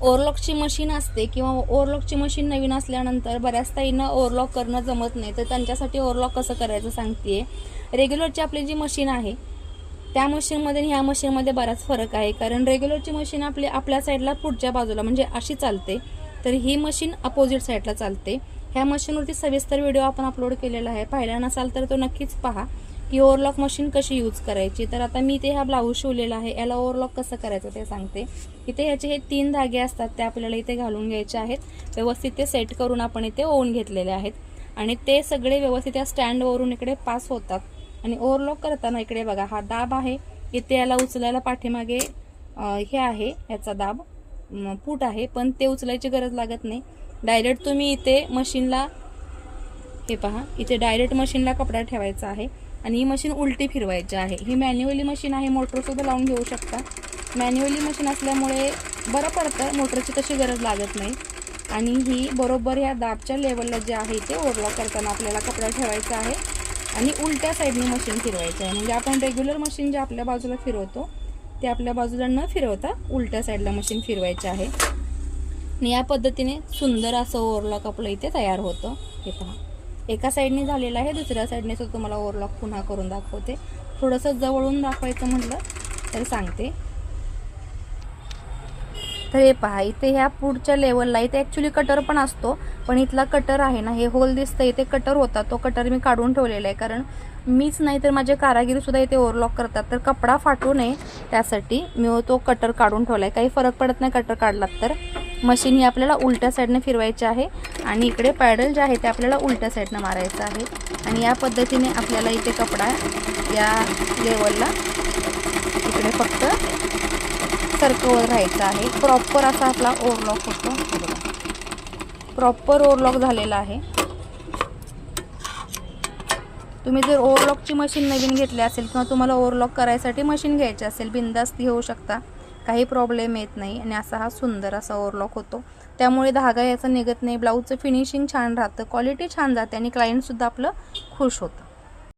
ओव्हरलॉकची machine असते किंवा ओव्हरलॉकची machine नवीन असल्यानंतर बऱ्याच ताईंना ओव्हरलॉक करणं जमत नाही. तर त्यांच्यासाठी ओव्हरलॉक कसं करायचं सांगते रेग्युलरची आपली जी मशीन आहे त्या मशीनमध्ये आणि ह्या मशीनमध्ये बराच फरक आहे. कारण रेग्युलरची मशीन आपली आपल्या साईडला पुढच्या बाजूला म्हणजे अशी चालते. तर ही मशीन अपोजिट साईडला चालते. ह्या मशीनवरती सविस्तर व्हिडिओ आपण अपलोड केलेला आहे. पाहिला नसाल तर तो नक्कीच पहा. की ओव्हरलॉक मशीन कशी यूज करायची? तर आता मी ते हा ब्लाऊज शिवलेला आहे. याला ओव्हरलॉक कसं करायचं ते सांगते. इथे ह्याचे हे तीन धागे असतात ते आपल्याला इथे घालून घ्यायचे आहेत. व्यवस्थित ते सेट करून आपण इथे ओवून घेतलेले आहेत. आणि ते सगळे व्यवस्थित या स्टँडवरून इकडे पास होतात. आणि ओव्हरलॉक करताना इकडे बघा हा दाब आहे. इथे याला उचलायला पाठीमागे हे आहे याचा दाब पूट आहे. पण ते उचलायची गरज लागत नाही. डायरेक्ट तुम्ही इथे मशीनला हे पहा इथे डायरेक्ट मशीनला कपडा ठेवायचा आहे. आणि ही मशीन उलटी फिरवायची आहे. ही मॅन्युअली मशीन आहे मोटरसुद्धा लावून घेऊ शकता. मॅन्युअली मशीन असल्यामुळे बरं पडतं मोटरची तशी गरज लागत नाही. आणि ही बरोबर ह्या दाबच्या लेवलला जे आहे ते ओरलॉक करताना आपल्याला कपडा ठेवायचा आहे. आणि उलट्या साईडने मशीन फिरवायचं आहे. म्हणजे आपण रेग्युलर मशीन जे आपल्या बाजूला फिरवतो ते आपल्या बाजूला न फिरवता उलट्या साईडला मशीन फिरवायचं आहे. आणि या पद्धतीने सुंदर असं ओरला आपलं इथे तयार होतं. हे पहा. एका साईडने झालेला आहे दुसऱ्या साईडने सुद्धा तुम्हाला ओव्हरलॉक पुन्हा करून दाखवते. थोडंसं जवळून दाखवायचं म्हटलं तर सांगते. तर हे पहा इथे ह्या पुढच्या लेवलला इथे ॲक्च्युली कटर पण असतो पण इथला कटर आहे ना हे होल दिसतं इथे कटर होता तो कटर मी काढून ठेवलेला आहे कारण मीच नाही तर माझे कारागिरीसुद्धा इथे ओव्हरलॉक करतात. तर कपडा फाटू नये त्यासाठी मी तो कटर काढून ठेवला आहे काही फरक पडत नाही कटर काढलात तर. मशीन ही आपल्याला उलट्या साईडनं फिरवायची आहे आणि इकडे पॅडल जे आहे ते आपल्याला उलट्या साईडनं मारायचं आहे. आणि या पद्धतीने आपल्याला इथे कपडा या लेवलला इकडे फक्त सर्कल राहायचं आहे. प्रॉपर असा आपला ओवरलॉक होतो. प्रॉपर ओवरलॉक झालेला आहे. तुम्ही जर ओवरलॉकची मशीन नवीन घेतली असेल किंवा तुम्हाला ओवरलॉक करायसाठी मशीन घ्यायची असेल बिंदास्ती घेऊ शकता. काही प्रॉब्लेम येत नाही आणि असा हा सुंदर असा ओवरलॉक होतो. त्यामुळे धागा याचा निघत नाही ब्लाऊजचं फिनिशिंग छान राहतं क्वालिटी छान जाते आणि क्लायंटसुद्धा आपलं खुश होतं.